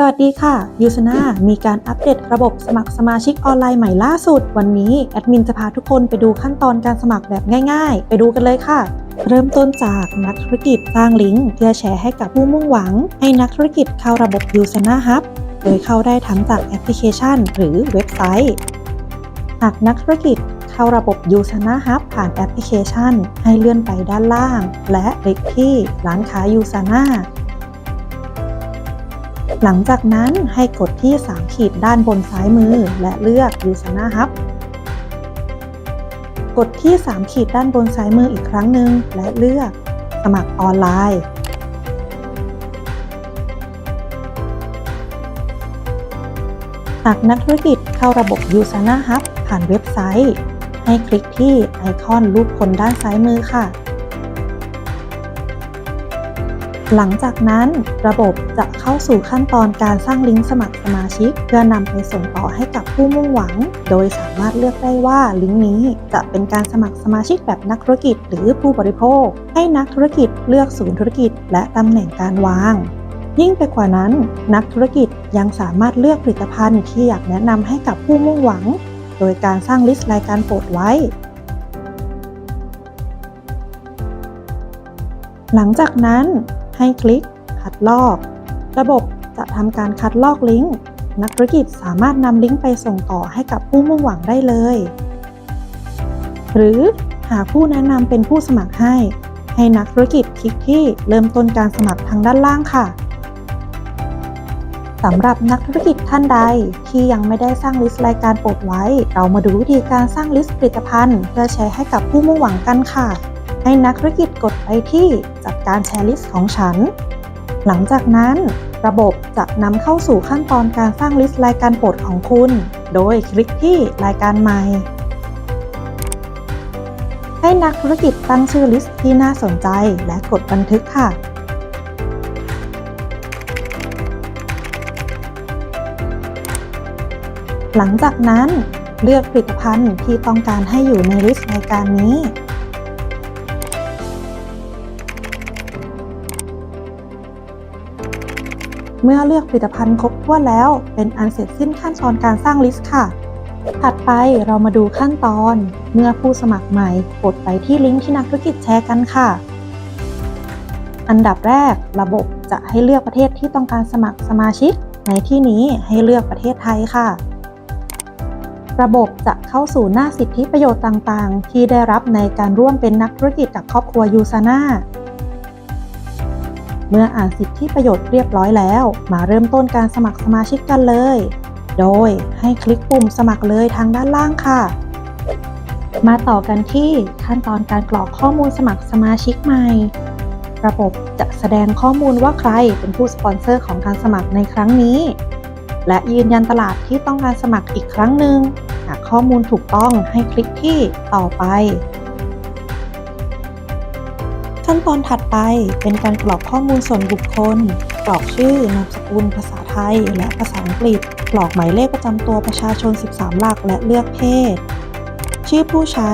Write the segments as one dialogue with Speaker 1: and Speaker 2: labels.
Speaker 1: สวัสดีค่ะยูสนามีการอัปเดตระบบสมัครสมาชิกออนไลน์ใหม่ล่าสุด วันนี้แอดมินจะพาทุกคนไปดูขั้นตอนการสมัครแบบง่ายๆ ไปดูกันเลยค่ะ เริ่มต้นจากนักธุรกิจสร้างลิงก์เพื่อแชร์ให้กับผู้มุ่งหวัง ให้นักธุรกิจเข้าระบบยูสนาฮับโดยเข้าได้ทั้งจากแอปพลิเคชัน หรือเว็บไซต์ หากนักธุรกิจเข้าระบบ u s a n a Hub ผ่านแอปพลิเคชัน ให้เลื่อนไปด้านล่าง และคลิกที่ร้านค้า u s a n a หลังจากนั้นให้กดที่ 3 ขีดด้านบนซ้ายมือ และเลือก u s a n a Hub กดที่ 3 ขีดด้านบนซ้ายมืออีกครั้งหนึ่งและเลือก สมัครออนไลน์ หากนักธุรกิจเข้าระบบ u s a n a Hub ผ่านเว็บไซต์ ให้คลิกที่ไอคอนรูปคนด้านซ้ายมือค่ะ หลังจากนั้นระบบจะเข้าสู่ขั้นตอนการสร้างลิงก์สมัครสมาชิก เพื่อนำไปส่งต่อให้กับผู้มุ่งหวัง โดยสามารถเลือกได้ว่าลิงก์นี้จะเป็นการสมัครสมาชิกแบบนักธุรกิจหรือผู้บริโภค ให้นักธุรกิจเลือกศูนย์ธุรกิจ และตำแหน่งการวางยิ่งไปกว่านั้น นักธุรกิจยังสามารถเลือกผลิตภัณฑ์ที่อยากแนะนำให้กับผู้มุ่งหวัง โดยการสร้างลิสต์รายการโปรดไว้ หลังจากนั้น ให้คลิก คัดลอก ระบบจะทำการคัดลอกลิงก์นักธุรกิจสามารถนำลิงก์ไปส่งต่อให้กับผู้มุ่งหวังได้เลย หรือหากผู้แนะนำเป็นผู้สมัครให้ ให้นักธุรกิจคลิกที่เริ่มต้นการสมัครทางด้านล่างค่ะสำหรับนักธุรกิจท่านใดที่ยังไม่ได้สร้างลิสต์รายการโปรดไว้ เรามาดูวิธีการสร้างลิสต์ผลิตภัณฑ์ เพื่อแชร์ให้กับผู้มุ่งหวังกันค่ะ ให้นักธุรกิจกดไปที่จัดการแชร์ลิสต์ของฉัน หลังจากนั้นระบบจะนำเข้าสู่ขั้นตอนการสร้างลิสต์รายการโปรดของคุณ โดยคลิกที่รายการใหม่ ให้นักธุรกิจตั้งชื่อลิสต์ที่น่าสนใจและกดบันทึกค่ะ หลังจากนั้นเลือกผลิตภัณฑ์ที่ต้องการให้อยู่ในลิสต์รายการนี้ เมื่อเลือกผลิตภัณฑ์ครบถ้วนแล้ว เป็นอันเสร็จสิ้นขั้นตอนการสร้างลิสต์ค่ะ ถัดไปเรามาดูขั้นตอน เมื่อผู้สมัครใหม่กดไปที่ลิงก์ที่นักธุรกิจแชร์กันค่ะ อันดับแรกระบบจะให้เลือกประเทศที่ต้องการสมัครสมาชิก ในที่นี้ให้เลือกประเทศไทยค่ะ ระบบจะเข้าสู่หน้าสิทธิประโยชน์ต่างๆ ที่ได้รับในการร่วมเป็นนักธุรกิจกับครอบครัวยูซาน่า เมื่ออ่านสิทธิประโยชน์เรียบร้อยแล้ว มาเริ่มต้นการสมัครสมาชิกกันเลย โดยให้คลิกปุ่มสมัครเลยทางด้านล่างค่ะ มาต่อกันที่ขั้นตอนการกรอกข้อมูลสมัครสมาชิกใหม่ ระบบจะแสดงข้อมูลว่าใครเป็นผู้สปอนเซอร์ของการสมัครในครั้งนี้ และยืนยันตลาดที่ต้องการสมัครอีกครั้งหนึ่งหากข้อมูลถูกต้องให้คลิกที่ต่อไป ขั้นตอนถัดไปเป็นการกรอกข้อมูลส่วนบุคคล กรอกชื่อนามสกุล ภาษาไทย และภาษาอังกฤษ กรอกหมายเลขประจำตัวประชาชน 13 หลัก และเลือกเพศ ชื่อผู้ใช้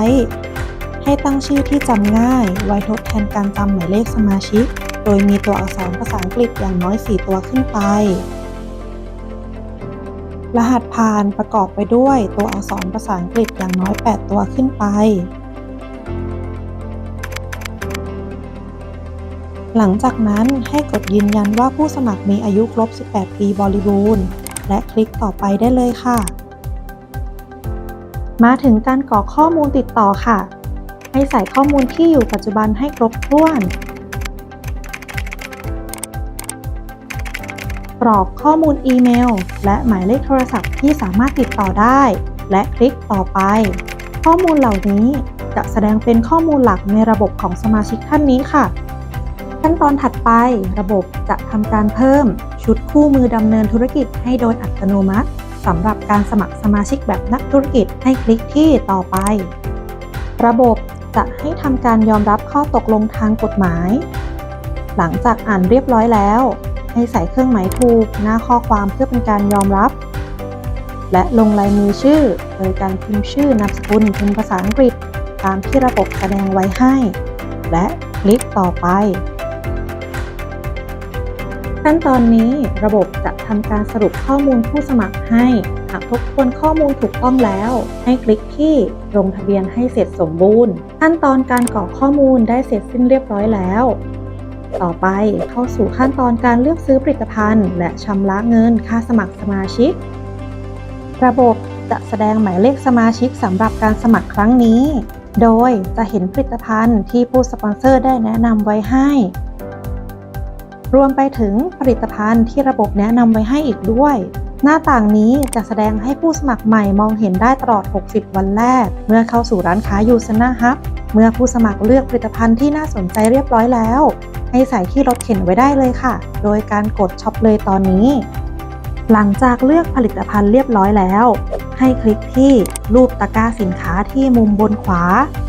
Speaker 1: ให้ตั้งชื่อที่จำง่าย ไว้ทดแทนการจำหมายเลขสมาชิก โดยมีตัวอักษรภาษาอังกฤษอย่างน้อย 4 ตัวขึ้นไป รหัสผ่านประกอบไปด้วยตัวอักษรภาษาอังกฤษอย่างน้อย 8 ตัวขึ้นไป หลังจากนั้นให้กดยืนยันว่าผู้สมัครมีอายุครบ 18 ปีบริบูรณ์ และคลิกต่อไปได้เลยค่ะ มาถึงการกรอกข้อมูลติดต่อค่ะ ให้ใส่ข้อมูลที่อยู่ปัจจุบันให้ครบถ้วน กรอกข้อมูลอีเมล และหมายเลขโทรศัพท์ที่สามารถติดต่อได้ และคลิกต่อไป ข้อมูลเหล่านี้จะแสดงเป็นข้อมูลหลักในระบบของสมาชิกท่านนี้ค่ะ ขั้นตอนถัดไประบบจะทำการเพิ่ม ชุดคู่มือดำเนินธุรกิจให้โดยอัตโนมัติสำหรับการสมัครสมาชิกแบบนักธุรกิจให้คลิกที่ต่อไป ระบบจะให้ทำการยอมรับข้อตกลงทางกฎหมาย หลังจากอ่านเรียบร้อยแล้ว ให้ใส่เครื่องหมายถูกหน้าข้อความเพื่อเป็นการยอมรับ และลงลายมือชื่อ โดยการพิมพ์ชื่อนามสกุลเป็นภาษาอังกฤษ ตามที่ระบบแสดงไว้ให้ และคลิกต่อไป ขั้นตอนนี้ระบบจะทำการสรุปข้อมูลผู้สมัครให้ หากทบทวนข้อมูลถูกต้องแล้ว ให้คลิกที่ลงทะเบียนให้เสร็จสมบูรณ์ ขั้นตอนการกรอกข้อมูลได้เสร็จสิ้นเรียบร้อยแล้ว ต่อไปเข้าสู่ขั้นตอนการเลือกซื้อผลิตภัณฑ์ และชำระเงินค่าสมัครสมาชิก ระบบจะแสดงหมายเลขสมาชิกสำหรับการสมัครครั้งนี้ โดยจะเห็นผลิตภัณฑ์ที่ผู้สปอนเซอร์ได้แนะนำไว้ให้ รวมไปถึงผลิตภัณฑ์ที่ระบบแนะนำไว้ให้อีกด้วย หน้าต่างนี้จะแสดงให้ผู้สมัครใหม่มองเห็นได้ตลอด 60 วันแรก เมื่อเข้าสู่ร้านค้ายูซนาฮับเมื่อผู้สมัครเลือกผลิตภัณฑ์ที่น่าสนใจเรียบร้อยแล้ว ให้ใส่ที่รถเข็นไว้ได้เลยค่ะ โดยการกดช็อปเลยตอนนี้ หลังจากเลือกผลิตภัณฑ์เรียบร้อยแล้ว ให้คลิกที่รูปตะกร้าสินค้าที่มุมบนขวา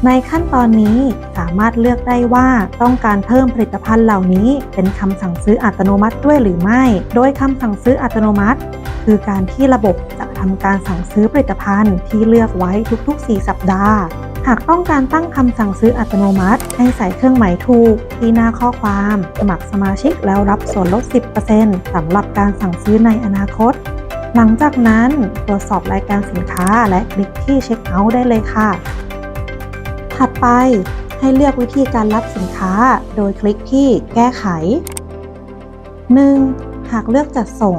Speaker 1: ในขั้นตอนนี้สามารถเลือกได้ว่าต้องการเพิ่มผลิตภัณฑ์เหล่านี้ เป็นคำสั่งซื้ออัตโนมัติด้วยหรือไม่ โดยคำสั่งซื้ออัตโนมัติ คือการที่ระบบจะทำการสั่งซื้อผลิตภัณฑ์ที่เลือกไว้ทุกๆ 4 สัปดาห์หากต้องการตั้งคำสั่งซื้ออัตโนมัติ ให้ใส่เครื่องหมายถูก ที่หน้าข้อความ สมัครสมาชิกแล้วรับส่วนลด 10%สำหรับการสั่งซื้อในอนาคต หลังจากนั้นตรวจสอบรายการสินค้าและคลิกที่เช็คเอาท์ได้เลยค่ะ ถัดไปให้เลือกวิธีการรับสินค้าโดยคลิกที่แก้ไข 1. หากเลือกจัดส่ง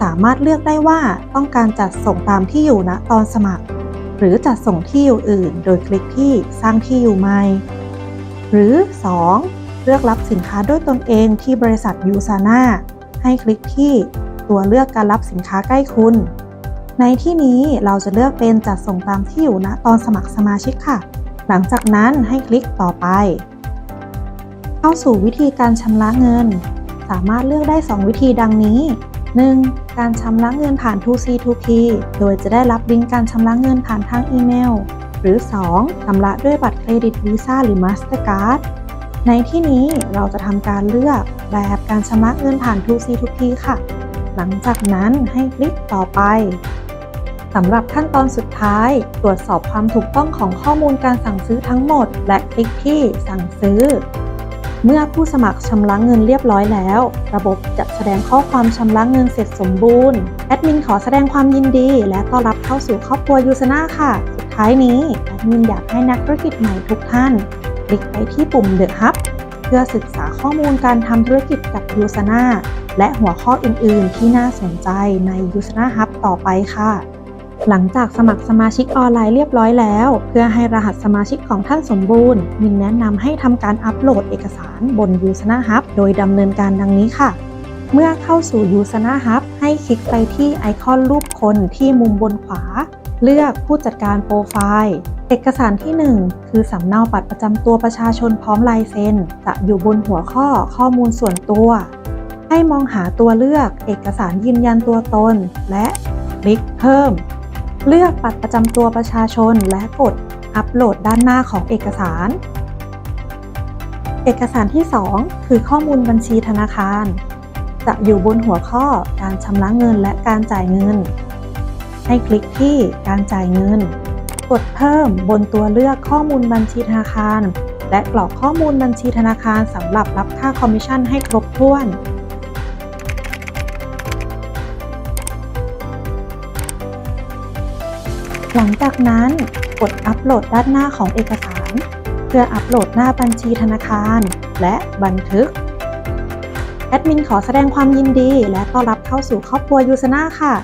Speaker 1: สามารถเลือกได้ว่าต้องการจัดส่งตามที่อยู่ณตอนสมัคร หรือจัดส่งที่อยู่อื่น โดยคลิกที่สร้างที่อยู่ใหม่ หรือ 2. เลือกรับสินค้าด้วยตนเองที่บริษัทยูซาน่าให้คลิกที่ ตัวเลือกการรับสินค้าใกล้คุณ ในที่นี้เราจะเลือกเป็นจัดส่งตามที่อยู่ณตอนสมัครสมาชิกค่ะ หลังจากนั้นให้คลิกต่อไป เข้าสู่วิธีการชำระเงิน สามารถเลือกได้ 2 วิธีดังนี้ 1. การชำระเงินผ่าน 2C 2P โดยจะได้รับลิงก์การชำระเงินผ่านทางอีเมล หรือ 2. ชำระด้วยบัตรเครดิต Visa หรือ Mastercard ในที่นี้เราจะทำการเลือกแบบการชำระเงินผ่าน 2C 2P ค่ะ หลังจากนั้นให้คลิกต่อไปสำหรับขั้นตอนสุดท้าย ตรวจสอบความถูกต้องของข้อมูลการสั่งซื้อทั้งหมด และคลิกที่สั่งซื้อ เมื่อผู้สมัครชำระเงินเรียบร้อยแล้ว ระบบจะแสดงข้อความชำระเงินเสร็จสมบูรณ์ แอดมินขอแสดงความยินดี และต้อนรับเข้าสู่ครอบครัวยูซนาค่ะ สุดท้ายนี้ แอดมินอยากให้นักธุรกิจใหม่ทุกท่าน คลิกไปที่ปุ่ม The Hub เพื่อศึกษาข้อมูลการทำธุรกิจกับยูซนาและหัวข้ออื่น ๆ ที่น่าสนใจในยูซนาฮับต่อไปค่ะ หลังจากสมัครสมาชิกออนไลน์เรียบร้อยแล้ว เพื่อให้รหัสสมาชิกของท่านสมบูรณ์ มินแนะนำให้ทำการอัปโหลดเอกสารบน u s a n a Hub โดยดำเนินการดังนี้ค่ะ เมื่อเข้าสู่ u s a n a Hub ให้คลิกไปที่ไอคอนรูปคนที่มุมบนขวา เลือกผู้จัดการโปรไฟล์ เอกสารที่ 1 คือสำเนาบัตรประจำตัวประชาชนพร้อมลายเซ็น จะอยู่บนหัวข้อข้อมูลส่วนตัว ให้มองหาตัวเลือกเอกสารยืนยันตัวตน และคลิกเพิ่ม เลือกบัตรประจำตัวประชาชนและกดอัปโหลดด้านหน้าของเอกสาร เอกสารที่ 2 คือข้อมูลบัญชีธนาคาร จะอยู่บนหัวข้อการชำระเงินและการจ่ายเงิน ให้คลิกที่การจ่ายเงิน กดเพิ่มบนตัวเลือกข้อมูลบัญชีธนาคาร และกรอกข้อมูลบัญชีธนาคารสำหรับรับค่าคอมมิชชั่นให้ครบถ้วนหลังจากนั้นกดอัปโหลดด้านหน้าของเอกสาร เพื่ออัปโหลดหน้าบัญชีธนาคาร และบันทึก แอดมินขอแสดงความยินดี และต้อนรับเข้าสู่ครอบครัวยูซนาค่ะ